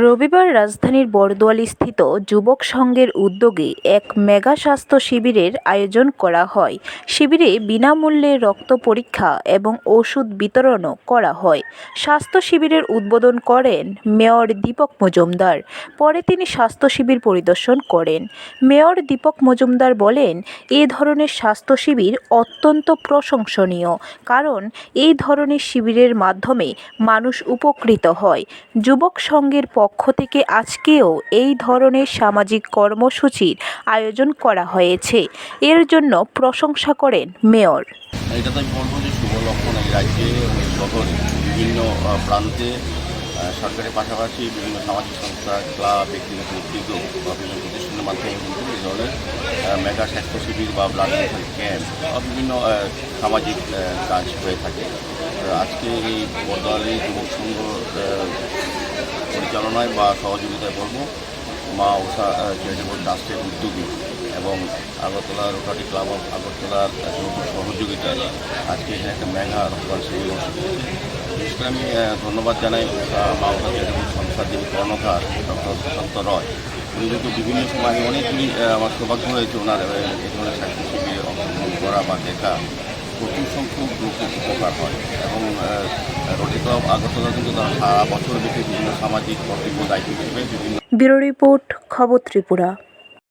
রবিবার রাজধানীর বরদোয়ালিস্থিত যুবক সংঘের উদ্যোগে এক মেগা স্বাস্থ্য শিবিরের আয়োজন করা হয়। শিবিরে বিনামূল্যে রক্ত পরীক্ষা এবং ওষুধ বিতরণও করা হয়। স্বাস্থ্য শিবিরের উদ্বোধন করেন মেয়র দীপক মজুমদার। পরে তিনি স্বাস্থ্য শিবির পরিদর্শন করেন। মেয়র দীপক মজুমদার বলেন, এ ধরনের স্বাস্থ্য শিবির অত্যন্ত প্রশংসনীয়, কারণ এই ধরনের শিবিরের মাধ্যমে মানুষ উপকৃত হয়। যুবক সংঘের পক্ষ থেকে আজকেও এই ধরনের সামাজিক কর্মসূচির আয়োজন করা হয়েছে। এর জন্য প্রশংসা করেন মেয়র। এটা তো আমি বলব যে শুভ লক্ষণ এই রাজ্যে শহরে বিভিন্ন প্রান্তে সরকারের পাশাপাশি বিভিন্ন সামাজিক সংস্থা, ক্লাব, ব্যক্তিগত উদ্যোগ বা বিভিন্ন প্রতিষ্ঠানের মাধ্যমে কিন্তু এই ধরনের মেগা স্বাস্থ্য শিবির বা ব্লাড ক্যাম্প বা বিভিন্ন সামাজিক কাজ হয়ে থাকে। আজকে এই বর্তমানে যুবক সংঘ পরিচালনায় বা সহযোগিতায় বলব, মা ওষা চ্যারিটেবল ট্রাস্টের উদ্যোগে এবং আগরতলা রোটারি ক্লাব অফ আগরতলার সহযোগিতায় আজকে এখানে একটা মেঘা শিবির অনুষ্ঠিত বিশেষ করে আমি ধন্যবাদ জানাই মা ওষা চ্যারিটেবল সংস্থার যিনি কর্ণধার, ডক্টর প্রশান্ত রয়, উনি কিন্তু বিভিন্ন সময় অনেকগুলি আমার সৌভাগ্য হয়েছে ওনার এই ধরনের স্বাস্থ্য শিবিরে অংশগ্রহণ করা বা দেখা। প্রচুর সংখ্যক লোকের উপকার হয় এবং রোটারি আগরতলা কিন্তু বছর বিভিন্ন সামাজিক কর্তব্য দায়িত্ব হিসেবে বিভিন্ন ব্যুরো রিপোর্ট, খবর ত্রিপুরা।